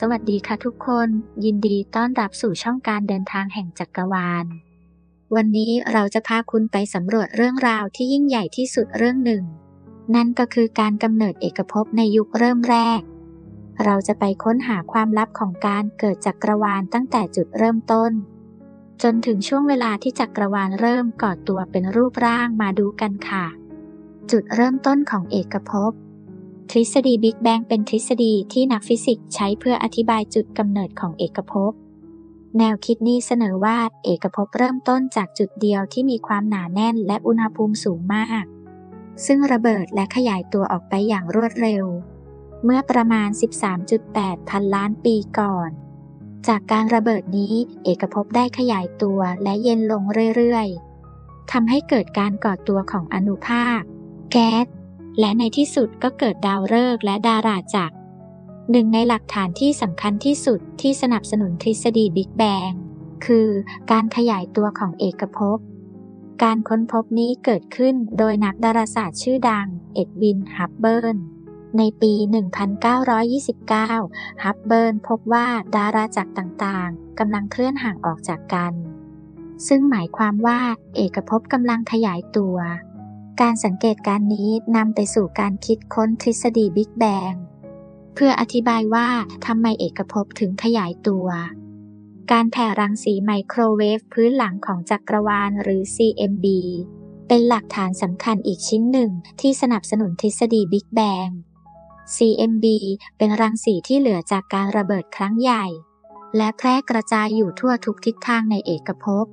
สวัสดีค่ะทุกคน ยินดีต้อนรับสู่ช่องการเดินทางแห่งจักรวาล วันนี้เราจะพาคุณไปสำรวจเรื่องราวที่ยิ่งใหญ่ที่สุดเรื่องหนึ่ง นั่นก็คือการกำเนิดเอกภพในยุคเริ่มแรก เราจะไปค้นหาความลับของการเกิดจักรวาลตั้งแต่จุดเริ่มต้น จนถึงช่วงเวลาที่จักรวาลเริ่มก่อตัวเป็นรูปร่างมาดูกันค่ะ จุดเริ่มต้นของเอกภพ ทฤษฎีบิ๊กแบงเป็นทฤษฎีที่นักฟิสิกส์ใช้เพื่ออธิบายจุดกำเนิดของเอกภพ แนวคิดนี้เสนอว่าเอกภพเริ่มต้นจากจุดเดียวที่มีความหนาแน่นและอุณหภูมิสูงมาก ซึ่งระเบิดและขยายตัวออกไปอย่างรวดเร็ว เมื่อประมาณ 13.8 พันล้านปีก่อน จากการระเบิดนี้เอกภพได้ขยายตัวและเย็นลงเรื่อยๆทำให้เกิดการก่อตัวของอนุภาค แก๊ส และในที่สุดก็เกิดดาวฤกษ์และดาราจักรหนึ่งในหลักฐานที่สำคัญที่สุดที่สนับสนุนทฤษฎีบิ๊กแบงคือการขยายตัวของเอกภพ การค้นพบนี้เกิดขึ้นโดยนักดาราศาสตร์ชื่อดัง เอ็ดวิน ฮับเบิร์นในปี 1929 ฮับเบิร์นพบว่าดาราจักรต่างๆกำลังเคลื่อนห่างออกจากกัน ซึ่งหมายความว่าเอกภพกำลังขยายตัว การสังเกตการนี้นำไปสู่การคิดค้นทฤษฎีบิ๊กแบงเพื่ออธิบายว่าทำไมเอกภพถึงขยายตัว การแผ่รังสีไมโครเวฟพื้นหลังของจักรวาลหรือ CMB เป็นหลักฐานสำคัญอีกชิ้นหนึ่งที่สนับสนุนทฤษฎีบิ๊กแบง CMB เป็นรังสีที่เหลือจากการระเบิดครั้งใหญ่ และแพร่กระจายอยู่ทั่วทุกทิศทางในเอกภพ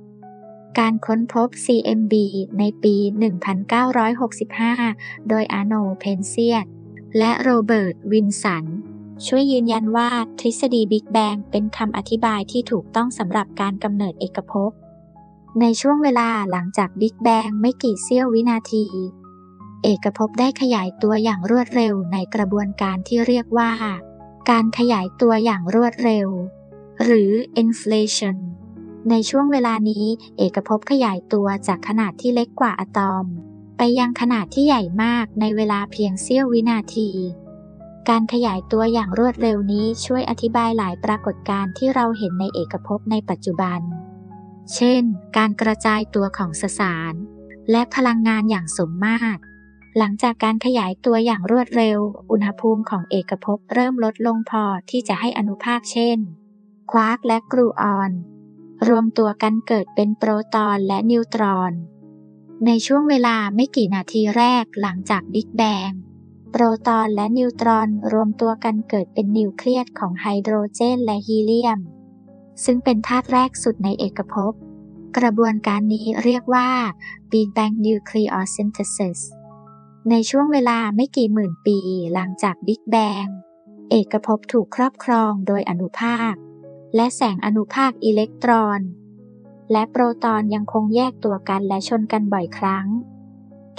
การค้นพบ CMB ในปี 1965 โดยอาโนเพนเซียตและโรเบิร์ต วินสัน ช่วยยืนยันว่าทฤษฎีบิ๊กแบงเป็นคำอธิบายที่ถูกต้องสำหรับการกำเนิดเอกภพ ในช่วงเวลาหลังจากบิ๊กแบงไม่กี่เสี้ยววินาที เอกภพได้ขยายตัวอย่างรวดเร็วในกระบวนการที่เรียกว่า การขยายตัวอย่างรวดเร็ว หรือ inflation ในช่วงเวลานี้เอกภพขยายตัวจากขนาดที่เล็กกว่าอะตอม ไปยังขนาดที่ใหญ่มากในเวลาเพียงเสี้ยววินาที การขยายตัวอย่างรวดเร็วนี้ช่วยอธิบายหลายปรากฏการณ์ที่เราเห็นในเอกภพในปัจจุบัน เช่น การกระจายตัวของสสาร และพลังงานอย่างสมมาตร หลังจากการขยายตัวอย่างรวดเร็ว อุณหภูมิของเอกภพเริ่มลดลงพอที่จะให้อนุภาคเช่น ควาร์กและกรูออน รวมตัวกันเกิดเป็นโปรตอนและนิวตรอน ในช่วงเวลาไม่กี่นาทีแรกหลังจากบิ๊กแบง โปรตอนและนิวตรอนรวมตัวกันเกิดเป็นนิวเคลียสของไฮโดรเจนและฮีเลียม ซึ่งเป็นธาตุแรกสุดในเอกภพ กระบวนการนี้เรียกว่า Big Bang Nucleosynthesis ในช่วงเวลาไม่กี่หมื่นปีหลังจากบิ๊กแบง เอกภพถูกครอบครองโดยอนุภาค และแสงอนุภาคอิเล็กตรอน และโปรตอนยังคงแยกตัวกันและชนกันบ่อยครั้ง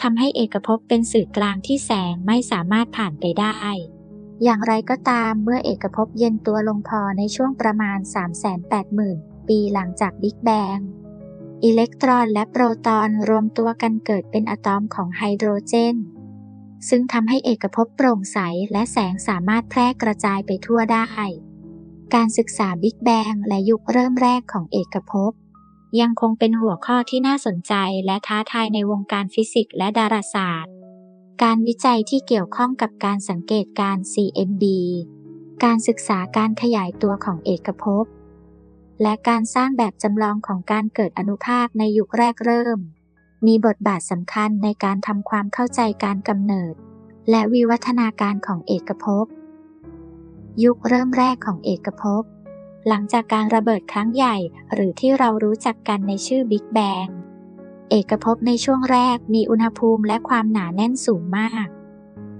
ทำให้เอกภพเป็นสื่อกลางที่แสงไม่สามารถผ่านไปได้ อย่างไรก็ตามเมื่อเอกภพเย็นตัวลงพอในช่วงประมาณ 380,000 ปีหลังจากบิ๊กแบง อิเล็กตรอนและโปรตอนรวมตัวกันเกิดเป็นอะตอมของไฮโดรเจน ซึ่งทำให้เอกภพโปร่งใสและแสงสามารถแพร่กระจายไปทั่วได้ การศึกษาบิ๊กแบงและยุคเริ่มแรกของเอกภพ ยังคงเป็นหัวข้อที่น่าสนใจและท้าทายในวงการฟิสิกส์และดาราศาสตร์ การวิจัยที่เกี่ยวข้องกับการสังเกตการ CMB การศึกษาการขยายตัวของเอกภพ และการสร้างแบบจำลองของการเกิดอนุภาคในยุคแรกเริ่ม มีบทบาทสำคัญในการทำความเข้าใจการกำเนิด และวิวัฒนาการของเอกภพ ยุคเริ่มแรกของเอกภพ หลังจากการระเบิดครั้งใหญ่หรือที่เรารู้จักกันในชื่อบิ๊กแบงเอกภพในช่วงแรกมีอุณหภูมิและความหนาแน่นสูงมาก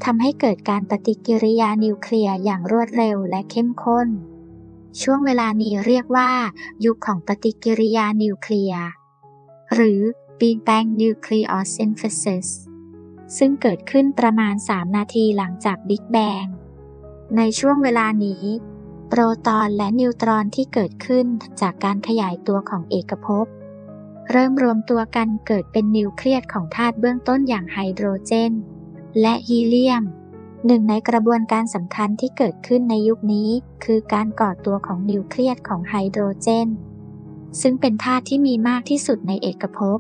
ทำให้เกิดการปฏิกิริยานิวเคลียร์อย่างรวดเร็วและเข้มข้น ช่วงเวลานี้เรียกว่า ยุคของปฏิกิริยานิวเคลียร์ หรือ Big Bang Nucleosynthesis ซึ่งเกิดขึ้นประมาณ 3 นาทีหลังจากบิ๊กแบง ในช่วงเวลานี้ โปรตอนและนิวตรอนที่เกิดขึ้นจากการขยายตัวของเอกภพ เริ่มรวมตัวกันเกิดเป็นนิวเคลียสของธาตุเบื้องต้นอย่างไฮโดรเจน และฮีเลียม หนึ่งในกระบวนการสำคัญที่เกิดขึ้นในยุคนี้ คือการก่อตัวของนิวเคลียสของไฮโดรเจน ซึ่งเป็นธาตุที่มีมากที่สุดในเอกภพ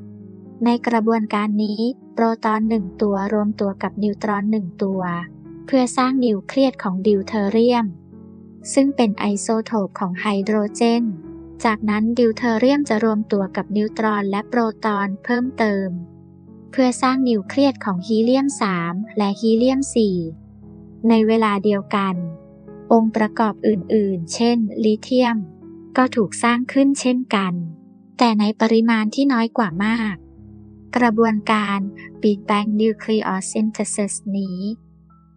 ในกระบวนการนี้ โปรตอนหนึ่งตัวรวมตัวกับนิวตรอนหนึ่งตัว พื่อสร้างนิวเคลียสของดิวเทอเรียม ซึ่งเป็นไอโซโทปของไฮโดรเจน จากนั้นดิวเทอเรียมจะรวมตัวกับนิวตรอนและโปรตอนเพิ่มเติม เพื่อสร้างนิวเคลียสของฮีเลียม 3 และฮีเลียม 4 ในเวลาเดียวกัน องค์ประกอบอื่นๆ เช่น ลิเธียม ก็ถูกสร้างขึ้นเช่นกัน แต่ในปริมาณที่น้อยกว่ามาก กระบวนการ Big Bang Nucleosynthesis นี้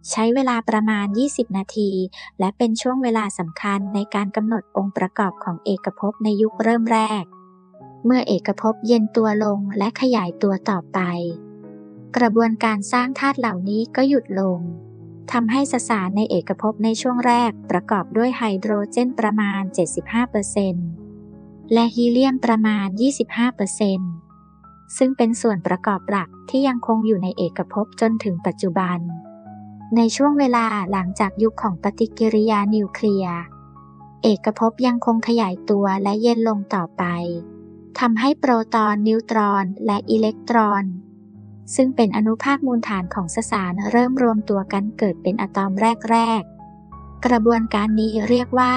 ใช้เวลาประมาณ 20 นาที และเป็นช่วงเวลาสำคัญในการกำหนดองค์ประกอบของเอกภพในยุคเริ่มแรก เมื่อเอกภพเย็นตัวลงและขยายตัวต่อไป กระบวนการสร้างธาตุเหล่านี้ก็หยุดลงทำให้สสารในเอกภพในช่วงแรกประกอบด้วยไฮโดรเจนประมาณ 75%และฮีเลียมประมาณ 25%ซึ่งเป็นส่วนประกอบหลักที่ยังคงอยู่ในเอกภพจนถึงปัจจุบัน ในช่วงเวลาหลังจากยุคของปฏิกิริยานิวเคลียร์ เอกภพยังคงขยายตัวและเย็นลงต่อไปทำให้โปรตอน นิวตรอน และอิเล็กตรอน ซึ่งเป็นอนุภาคมูลฐานของสสารเริ่มรวมตัวกันเกิดเป็นอะตอมแรก ๆ กระบวนการนี้เรียกว่า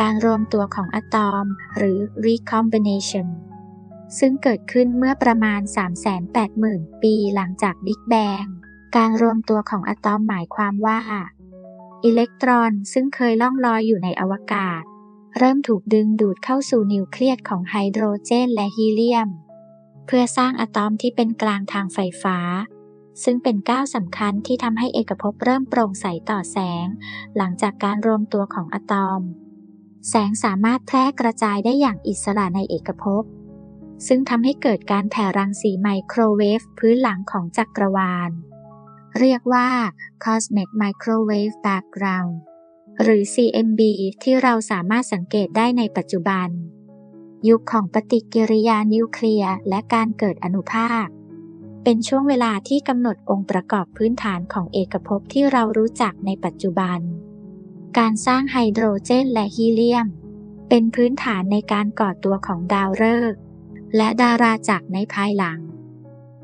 การรวมตัวของอะตอม หรือ recombination ซึ่งเกิดขึ้นเมื่อประมาณ 380,000 ปีหลังจากบิ๊กแบง การรวมตัวของอะตอมหมายความว่า อิเล็กตรอนซึ่งเคยล่องลอยอยู่ในอวกาศ เริ่มถูกดึงดูดเข้าสู่นิวเคลียสของไฮโดรเจนและฮีเลียม เพื่อสร้างอะตอมที่เป็นกลางทางไฟฟ้า ซึ่งเป็นก้าวสำคัญที่ทำให้เอกภพเริ่มโปร่งใสต่อแสง หลังจากการรวมตัวของอะตอม แสงสามารถแพร่กระจายได้อย่างอิสระในเอกภพซึ่งทำให้เกิดการแผ่รังสีไมโครเวฟพื้นหลังของจักรวาล เรียกว่า Cosmic Microwave Background หรือ CMB ที่เราสามารถสังเกตได้ในปัจจุบัน ยุคของปฏิกิริยานิวเคลียร์และการเกิดอนุภาค เป็นช่วงเวลาที่กำหนดองค์ประกอบพื้นฐานของเอกภพที่เรารู้จักในปัจจุบัน การสร้างไฮโดรเจนและฮีเลียม เป็นพื้นฐานในการก่อตัวของดาวฤกษ์และดาราจักรในภายหลัง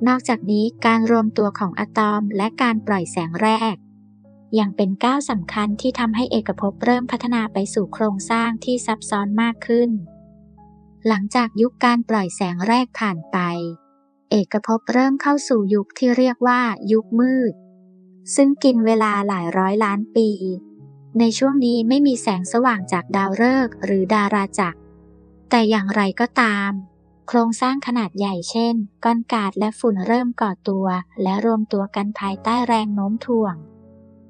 นอกจากนี้การรวมตัวของอะตอมและการปล่อยแสงแรก ยังเป็นก้าวสำคัญที่ทำให้เอกภพเริ่มพัฒนาไปสู่โครงสร้างที่ซับซ้อนมากขึ้น หลังจากยุคการปล่อยแสงแรกผ่านไป เอกภพเริ่มเข้าสู่ยุคที่เรียกว่ายุคมืด ซึ่งกินเวลาหลายร้อยล้านปี ในช่วงนี้ไม่มีแสงสว่างจากดาวฤกษ์หรือดาราจักรแต่อย่างไรก็ตาม โครงสร้างขนาดใหญ่เช่น ก้อนกาดและฝุ่นเริ่มก่อตัว และรวมตัวกันภายใต้แรงโน้มถ่วง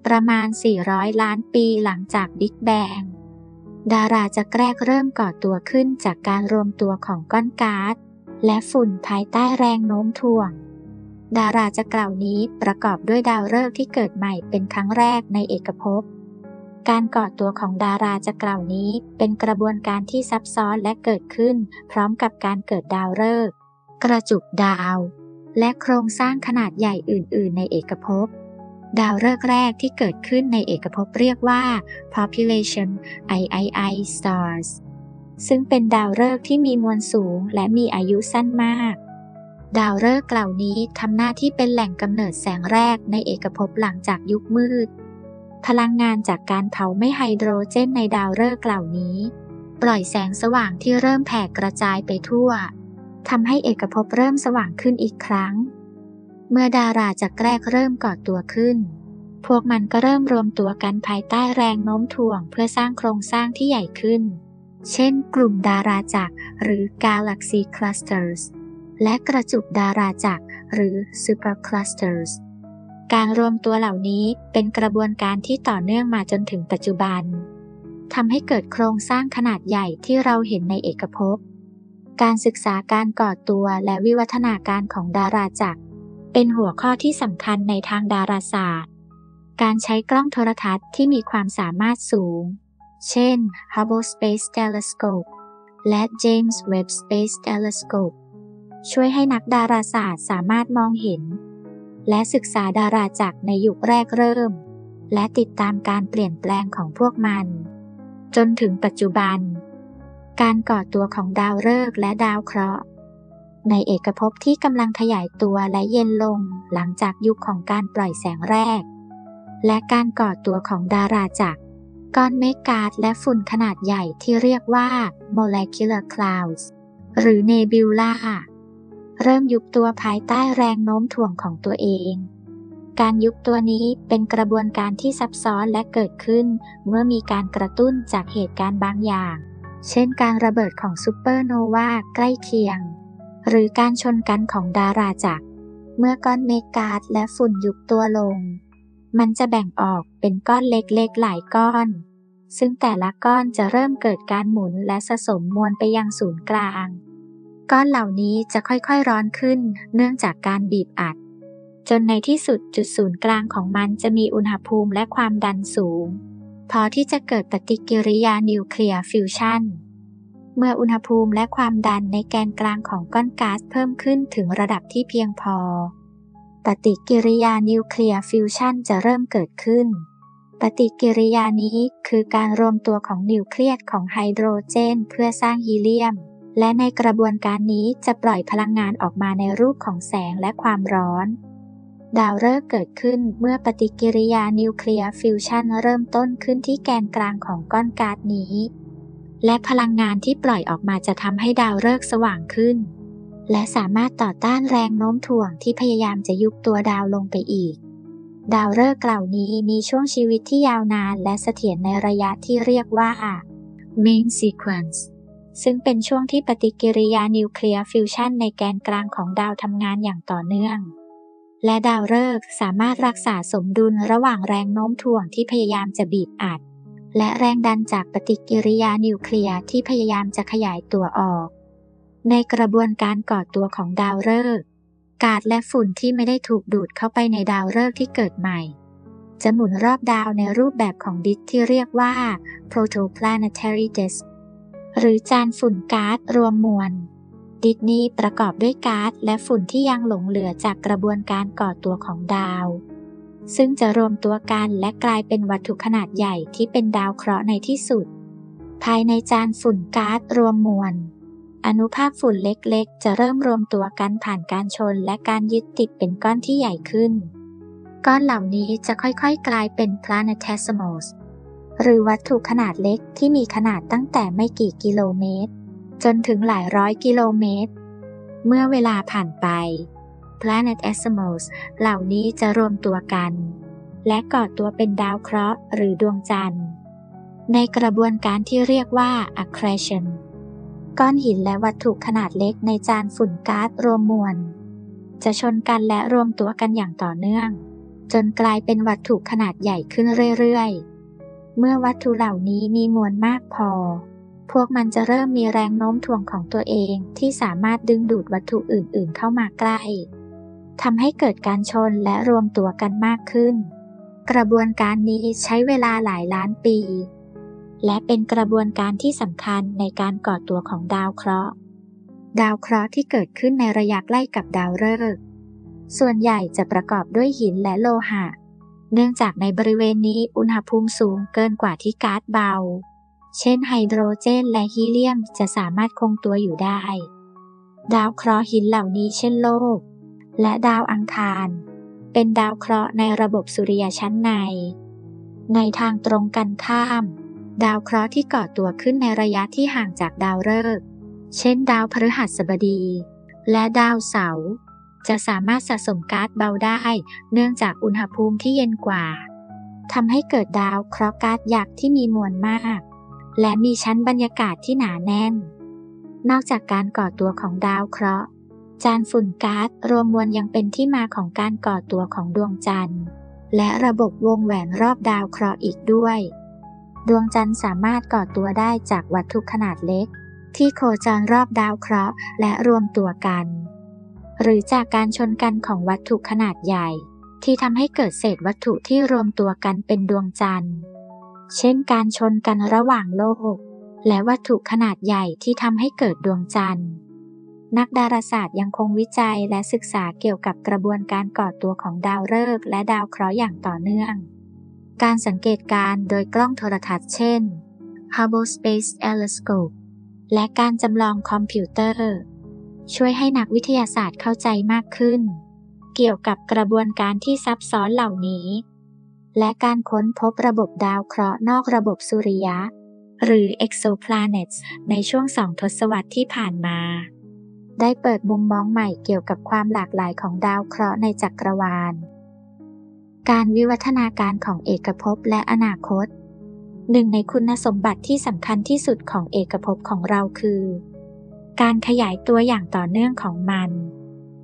ประมาณ 400 ล้านปีหลังจากบิ๊กแบง ดาราจะแกรกเริ่มก่อตัวขึ้นจากการรวมตัวของก้อนก๊าและฝุ่นภายใต้แรงโน้มถ่วง ดาราจะกล่าวนี้ประกอบด้วยดาวฤกษ์ที่เกิดใหม่เป็นครั้งแรกในเอกภพ การก่อตัวของดาราจะกล่าวนี้เป็นกระบวนการที่ซับซ้อนและเกิดขึ้น พร้อมกับการเกิดดาวฤกษ์กระจุกดาว และโครงสร้างขนาดใหญ่อื่น ๆ ในเอกภพดาวฤกษ์แรกที่เกิดขึ้นในเอกภพเรียกว่า population III stars ซึ่งเป็นดาวฤกษ์ที่มีมวลสูงและมีอายุสั้นมาก ดาวฤกษ์เหล่านี้ทำหน้าที่เป็นแหล่งกำเนิดแสงแรกในเอกภพหลังจากยุคมืด พลังงานจากการเผาไม่ไฮโดรเจนในดาวฤกษ์เหล่านี้ ปล่อยแสงสว่างที่เริ่มแผ่กระจายไปทั่วทำให้เอกภพเริ่มสว่างขึ้นอีกครั้ง เมื่อดาราจะแกรกเริ่มก่อตัวขึ้น พวกมันก็เริ่มรวมตัวกันภายใต้แรงโน้มถ่วงเพื่อสร้างโครงสร้างที่ใหญ่ขึ้น เช่น กลุ่มดาราจักรหรือ Galaxy Clusters และกระจุกดาราจักรหรือ Super Clusters การรวมตัวเหล่านี้เป็นกระบวนการที่ต่อเนื่องมาจนถึงปัจจุบันทำให้เกิดโครงสร้างขนาดใหญ่ที่เราเห็นในเอกภพ การศึกษาการก่อตัวและวิวัฒนาการของดาราจักร เป็นหัวข้อที่สำคัญในทางดาราศาสตร์ การใช้กล้องโทรทัศน์ที่มีความสามารถสูง เช่น Hubble Space Telescope และ James Webb Space Telescope ช่วยให้นักดาราศาสตร์สามารถมองเห็น และศึกษาดาราจักรในยุคแรกเริ่ม และติดตามการเปลี่ยนแปลงของพวกมัน จนถึงปัจจุบัน การก่อตัวของดาวฤกษ์และดาวเคราะห์ ในเอกภพที่กำลังขยายตัวและเย็นลงหลังจากยุคของการปล่อยแสงแรก และการก่อตัวของดาราจักรก้อนเมฆก๊าซและฝุ่นขนาดใหญ่ที่เรียกว่า molecular clouds หรือ nebula เริ่มยุบตัวภายใต้แรงโน้มถ่วงของตัวเอง การยุบตัวนี้เป็นกระบวนการที่ซับซ้อนและเกิดขึ้น เมื่อมีการกระตุ้นจากเหตุการณ์บางอย่าง เช่นการระเบิดของซูเปอร์โนวาใกล้เคียง หรือการชนกันของดาราจักร เมื่อก้อนเมฆก๊าซและฝุ่นยุบตัวลง มันจะแบ่งออกเป็นก้อนเล็กๆหลายก้อนซึ่งแต่ละก้อนจะเริ่มเกิดการหมุนและสะสมมวลไปยังศูนย์กลาง ก้อนเหล่านี้จะค่อยๆร้อนขึ้นเนื่องจากการบีบอัด จนในที่สุดจุดศูนย์กลางของมันจะมีอุณหภูมิและความดันสูง พอที่จะเกิดปฏิกิริยานิวเคลียร์ฟิวชันเมื่ออุณหภูมิและความดันในแกนกลางของก้อนก๊าซเพิ่มขึ้นถึงระดับที่เพียงพอ ปฏิกิริยานิวเคลียร์ฟิวชันจะเริ่มเกิดขึ้น ปฏิกิริยานี้คือการรวมตัวของนิวเคลียสของไฮโดรเจนเพื่อสร้างฮีเลียม และในกระบวนการนี้จะปล่อยพลังงานออกมาในรูปของแสงและความร้อน ดาวฤกษ์เกิดขึ้นเมื่อปฏิกิริยานิวเคลียร์ฟิวชันเริ่มต้นขึ้นที่แกนกลางของก้อนก๊าซนี้ และพลังงานที่ปล่อยออกมาจะทำให้ดาวฤกษ์สว่างขึ้น และสามารถต่อต้านแรงโน้มถ่วงที่พยายามจะยุบตัวดาวลงไปอีก ดาวฤกษ์เหล่านี้มีช่วงชีวิตที่ยาวนานและเสถียรในระยะที่เรียกว่า main sequence ซึ่งเป็นช่วงที่ปฏิกิริยานิวเคลียร์ฟิวชันในแกนกลางของดาวทำงานอย่างต่อเนื่อง และดาวฤกษ์สามารถรักษาสมดุลระหว่างแรงโน้มถ่วงที่พยายามจะบีบอัด และแรงดันจากปฏิกิริยานิวเคลียร์ที่พยายามจะขยายตัวออก ในกระบวนการก่อตัวของดาวฤกษ์กาดและฝุ่นที่ไม่ได้ถูกดูดเข้าไปในดาวฤกษ์ที่เกิดใหม่ จะหมุนรอบดาวในรูปแบบของดิสที่เรียกว่า protoplanetary disk หรือจานฝุ่นก๊าซรวมมวล ดิสนีย์ประกอบด้วยก๊าซและฝุ่นที่ยังหลงเหลือจากกระบวนการก่อตัวของดาว ซึ่งจะรวมตัวกันและกลายเป็นวัตถุขนาดใหญ่ที่เป็นดาวเคราะห์ในที่สุด ภายในจานฝุ่นก๊าซรวมมวล อนุภาคฝุ่นเล็กๆ จะเริ่มรวมตัวกันผ่านการชนและการยึดติดเป็นก้อนที่ใหญ่ขึ้น ก้อนเหล่านี้จะค่อยๆ กลายเป็น planetesimals หรือวัตถุขนาดเล็กที่มีขนาดตั้งแต่ไม่กี่กิโลเมตร จนถึงหลายร้อยกิโลเมตร เมื่อเวลาผ่านไป Planet e s i m a l s เหล่านี้จะรวมตัวกัน และก่อตัวเป็นดาวเคราะห์หรือดวงจันทร์ ในกระบวนการที่เรียกว่า accretion ก้อนหินและวัตถุขนาดเล็กในจานฝุ่นก๊าซรวมมวล จะชนกันและรวมตัวกันอย่างต่อเนื่อง จนกลายเป็นวัตถุขนาดใหญ่ขึ้นเรื่อยๆ เมื่อวัตถุเหล่านี้มีมวลมากพอ พวกมันจะเริ่มมีแรงโน้มถ่วงของตัวเองที่สามารถดึงดูดวัตถุอื่นๆ เข้ามาใกล้ทำให้เกิดการชนและรวมตัวกันมากขึ้น กระบวนการนี้ใช้เวลาหลายล้านปี และเป็นกระบวนการที่สำคัญในการก่อตัวของดาวเคราะห์ ดาวเคราะห์ที่เกิดขึ้นในระยะใกล้กับดาวฤกษ์ส่วนใหญ่จะประกอบด้วยหินและโลหะ เนื่องจากในบริเวณนี้อุณหภูมิสูงเกินกว่าที่ก๊าซเบา เช่นไฮโดรเจนและฮีเลียมจะสามารถคงตัวอยู่ได้ ดาวเคราะห์หินเหล่านี้เช่นโลก และดาวอังคาร เป็นดาวเคราะห์ในระบบสุริยะชั้นใน ในทางตรงกันข้าม ดาวเคราะห์ที่ก่อตัวขึ้นในระยะที่ห่างจากดาวฤกษ์ เช่น ดาวพฤหัสบดี และดาวเสาร์ จะสามารถสะสมก๊าซเบาได้ เนื่องจากอุณหภูมิที่เย็นกว่าทำให้เกิดดาวเคราะห์ก๊าซยักษ์ที่มีมวลมาก และมีชั้นบรรยากาศที่หนาแน่น นอกจากการก่อตัวของดาวเคราะห์ จานฝุ่นก๊าซรวมมวลยังเป็นที่มาของการก่อตัวของดวงจันทร์ และระบบวงแหวนรอบดาวเคราะห์อีกด้วย ดวงจันทร์สามารถก่อตัวได้จากวัตถุขนาดเล็ก ที่โคจรรอบดาวเคราะห์และรวมตัวกัน หรือจากการชนกันของวัตถุขนาดใหญ่ ที่ทำให้เกิดเศษวัตถุที่รวมตัวกันเป็นดวงจันทร์ เช่นการชนกันระหว่างโลก และวัตถุขนาดใหญ่ที่ทำให้เกิดดวงจันทร์ นักดาราศาสตร์ยังคงวิจัยและศึกษาเกี่ยวกับกระบวนการก่อตัวของดาวฤกษ์และดาวเคราะห์อย่างต่อเนื่อง การสังเกตการโดยกล้องโทรทัศน์เช่น Hubble Space Telescope และการจำลองคอมพิวเตอร์ ช่วยให้นักวิทยาศาสตร์เข้าใจมากขึ้น เกี่ยวกับกระบวนการที่ซับซ้อนเหล่านี้ และการค้นพบระบบดาวเคราะห์นอกระบบสุริยะ หรือ exoplanets ในช่วงสองทศวรรษที่ผ่านมา ได้เปิดมุมมองใหม่เกี่ยวกับความหลากหลายของดาวเคราะห์ในจักรวาล การวิวัฒนาการของเอกภพและอนาคต หนึ่งในคุณสมบัติที่สำคัญที่สุดของเอกภพของเราคือ การขยายตัวอย่างต่อเนื่องของมัน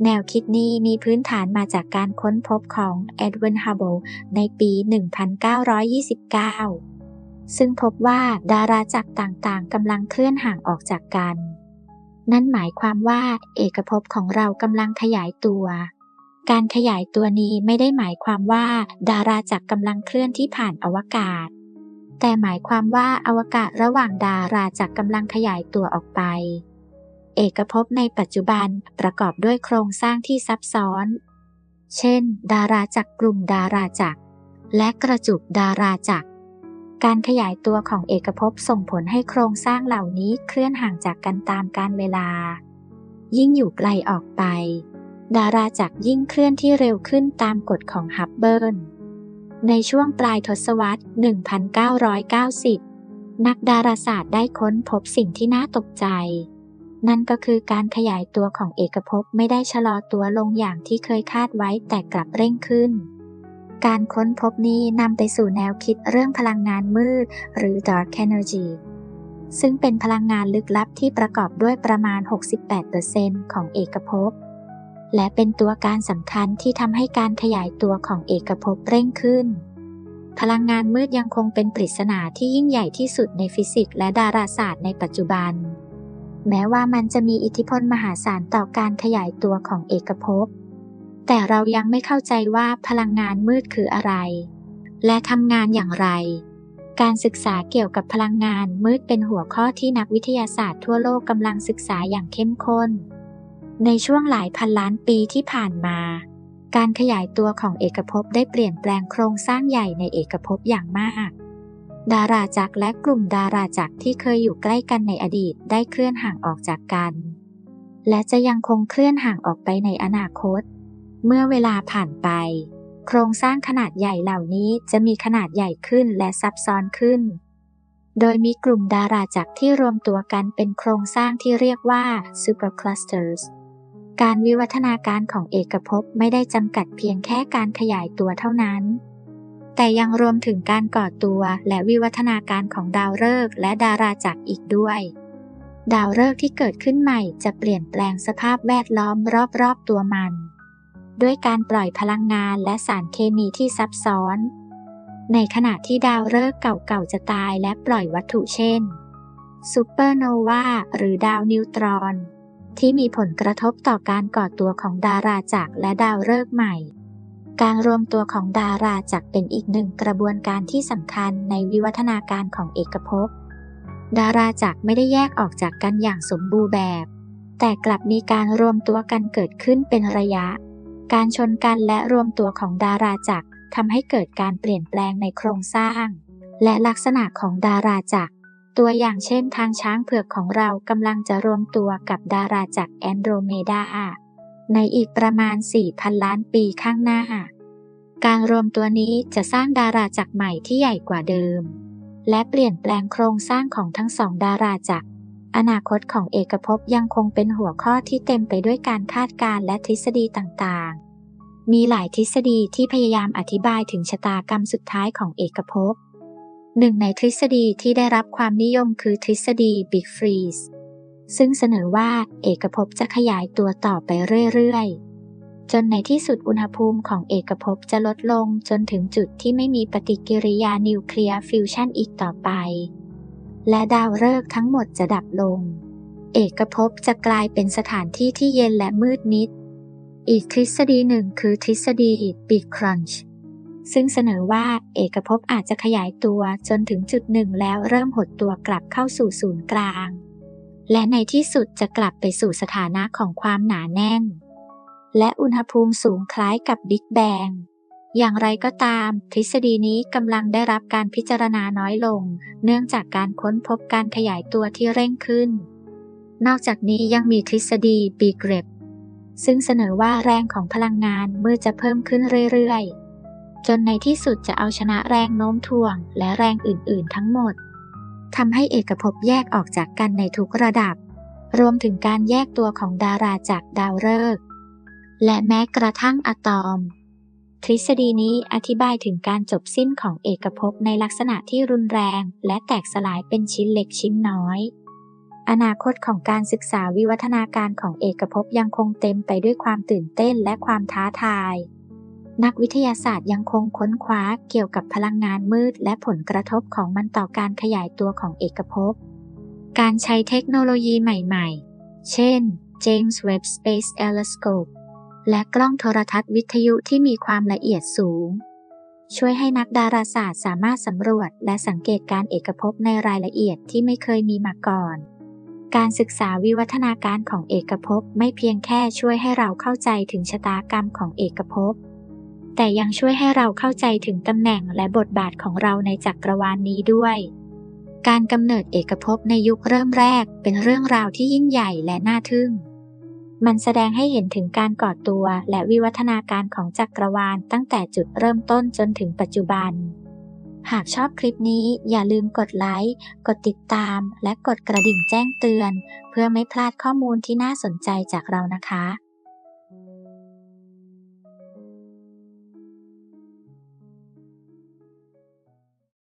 แนวคิดนี้มีพื้นฐานมาจากการค้นพบของเอ็ดวินฮับเบิลในปี 1929 ซึ่งพบว่าดาราจักรต่างๆกำลังเคลื่อนห่างออกจากกัน นั่นหมายความว่าเอกภพของเรากำลังขยายตัวการขยายตัวนี้ไม่ได้หมายความว่า ดาราจักรกำลังเคลื่อนที่ผ่านอวกาศ แต่หมายความว่าอวกาศระหว่างดาราจักรกำลังขยายตัวออกไป เอกภพในปัจจุบันประกอบด้วยโครงสร้างที่ซับซ้อน เช่น ดาราจักรกลุ่มดาราจักรและกระจุกดาราจักรการขยายตัวของเอกภพส่งผลให้โครงสร้างเหล่านี้เคลื่อนห่างจากกันตามกาลเวลา ยิ่งอยู่ไกลออกไป ดาราจักรยิ่งเคลื่อนที่เร็วขึ้นตามกฎของฮับเบิลในช่วงปลายทศวรรษ 1990 นักดาราศาสตร์ได้ค้นพบสิ่งที่น่าตกใจ นั่นก็คือการขยายตัวของเอกภพไม่ได้ชะลอตัวลงอย่างที่เคยคาดไว้แต่กลับเร่งขึ้น การค้นพบนี้นำไปสู่แนวคิดเรื่องพลังงานมืด หรือ dark energy ซึ่งเป็นพลังงานลึกลับที่ประกอบด้วยประมาณ 68%ของเอกภพ และเป็นตัวการสำคัญที่ทำให้การขยายตัวของเอกภพเร่งขึ้น พลังงานมืดยังคงเป็นปริศนาที่ยิ่งใหญ่ที่สุดในฟิสิกส์และดาราศาสตร์ในปัจจุบัน แม้ว่ามันจะมีอิทธิพลมหาศาลต่อการขยายตัวของเอกภพ แต่เรายังไม่เข้าใจว่าพลังงานมืดคืออะไร และทำงานอย่างไร การศึกษาเกี่ยวกับพลังงานมืดเป็นหัวข้อที่นักวิทยาศาสตร์ทั่วโลกกำลังศึกษาอย่างเข้มข้น ในช่วงหลายพันล้านปีที่ผ่านมา การขยายตัวของเอกภพได้เปลี่ยนแปลงโครงสร้างใหญ่ในเอกภพอย่างมาก ดาราจักรและกลุ่มดาราจักรที่เคยอยู่ใกล้กันในอดีตได้เคลื่อนห่างออกจากกัน และจะยังคงเคลื่อนห่างออกไปในอนาคต เมื่อเวลาผ่านไป โครงสร้างขนาดใหญ่เหล่านี้จะมีขนาดใหญ่ขึ้นและซับซ้อนขึ้น โดยมีกลุ่มดาราจักรที่รวมตัวกันเป็นโครงสร้างที่เรียกว่า superclusters การวิวัฒนาการของเอกภพไม่ได้จำกัดเพียงแค่การขยายตัวเท่านั้น แต่ยังรวมถึงการก่อตัวและวิวัฒนาการของดาวฤกษ์และดาราจักรอีกด้วย ดาวฤกษ์ที่เกิดขึ้นใหม่จะเปลี่ยนแปลงสภาพแวดล้อมรอบๆตัวมัน ด้วยการปล่อยพลังงานและสารเคมีที่ซับซ้อน ในขณะที่ดาวฤกษ์เก่าๆจะตายและปล่อยวัตถุเช่นซูเปอร์โนวาหรือดาวนิวตรอน ที่มีผลกระทบต่อการก่อตัวของดาราจักรและดาวฤกษ์ใหม่ การรวมตัวของดาราจักรเป็นอีกหนึ่งกระบวนการที่สำคัญในวิวัฒนาการของเอกภพ ดาราจักรไม่ได้แยกออกจากกันอย่างสมบูรณ์แบบ แต่กลับมีการรวมตัวกันเกิดขึ้นเป็นระยะ การชนกันและรวมตัวของดาราจักรทำให้เกิดการเปลี่ยนแปลงในโครงสร้าง และลักษณะของดาราจักร ตัวอย่างเช่นทางช้างเผือกของเรากำลังจะรวมตัวกับดาราจักรแอนโดรเมดา ในอีกประมาณ 4,000 ล้านปีข้างหน้า การรวมตัวนี้จะสร้างดาราจักรใหม่ที่ใหญ่กว่าเดิม และเปลี่ยนแปลงโครงสร้างของทั้งสองดาราจักร อนาคตของเอกภพยังคงเป็นหัวข้อที่เต็มไปด้วยการคาดการณ์และทฤษฎีต่างๆ มีหลายทฤษฎีที่พยายามอธิบายถึงชะตากรรมสุดท้ายของเอกภพหนึ่งในทฤษฎีที่ได้รับความนิยมคือทฤษฎี Big Freeze ซึ่งเสนอว่าเอกภพจะขยายตัวต่อไปเรื่อยๆ จนในที่สุดอุณหภูมิของเอกภพจะลดลงจนถึงจุดที่ไม่มีปฏิกิริยานิวเคลียร์ฟิวชันอีกต่อไป และดาวฤกษ์ทั้งหมดจะดับลง เอกภพจะกลายเป็นสถานที่ที่เย็นและมืดมิด อีกทฤษฎีหนึ่งคือทฤษฎี Big Crunch ซึ่งเสนอว่าเอกภพอาจจะขยายตัวจนถึงจุดหนึ่งแล้วเริ่มหดตัวกลับเข้าสู่ศูนย์กลาง และในที่สุดจะกลับไปสู่สถานะของความหนาแน่น และอุณหภูมิสูงคล้ายกับบิ๊กแบงอย่างไรก็ตาม ทฤษฎีนี้กำลังได้รับการพิจารณาน้อยลง เนื่องจากการค้นพบการขยายตัวที่เร่งขึ้น นอกจากนี้ยังมีทฤษฎีบีเกรบซึ่งเสนอว่าแรงของพลังงานเมื่อจะเพิ่มขึ้นเรื่อยๆ จนในที่สุดจะเอาชนะแรงโน้มถ่วงและแรงอื่นๆทั้งหมด ทำให้เอกภพแยกออกจากกันในทุกระดับ รวมถึงการแยกตัวของดาราจากดาวฤกษ์และแม้กระทั่งอะตอม ทฤษฎีนี้อธิบายถึงการจบสิ้นของเอกภพในลักษณะที่รุนแรง และแตกสลายเป็นชิ้นเล็กชิ้นน้อย อนาคตของการศึกษาวิวัฒนาการของเอกภพยังคงเต็มไปด้วยความตื่นเต้นและความท้าทาย นักวิทยาศาสตร์ยังคงค้นคว้าเกี่ยวกับพลังงานมืดและผลกระทบของมันต่อการขยายตัวของเอกภพ การใช้เทคโนโลยีใหม่ๆ เช่น James Webb Space Telescope และกล้องโทรทัศน์วิทยุที่มีความละเอียดสูง ช่วยให้นักดาราศาสตร์สามารถสำรวจและสังเกตการเอกภพในรายละเอียดที่ไม่เคยมีมาก่อน การศึกษาวิวัฒนาการของเอกภพไม่เพียงแค่ช่วยให้เราเข้าใจถึงชะตากรรมของเอกภพ แต่ยังช่วยให้เราเข้าใจถึงตำแหน่งและบทบาทของเราในจักรวาลนนี้ด้วย การกำเนิดเอกภพในยุคเริ่มแรกเป็นเรื่องราวที่ยิ่งใหญ่และน่าทึ่ง มันแสดงให้เห็นถึงการก่อตัวและวิวัฒนาการของจักรวาลตั้งแต่จุดเริ่มต้นจนถึงปัจจุบัน หากชอบคลิปนี้อย่าลืมกดไลค์ กดติดตาม และกดกระดิ่งแจ้งเตือน เพื่อไม่พลาดข้อมูลที่น่าสนใจจากเรานะคะ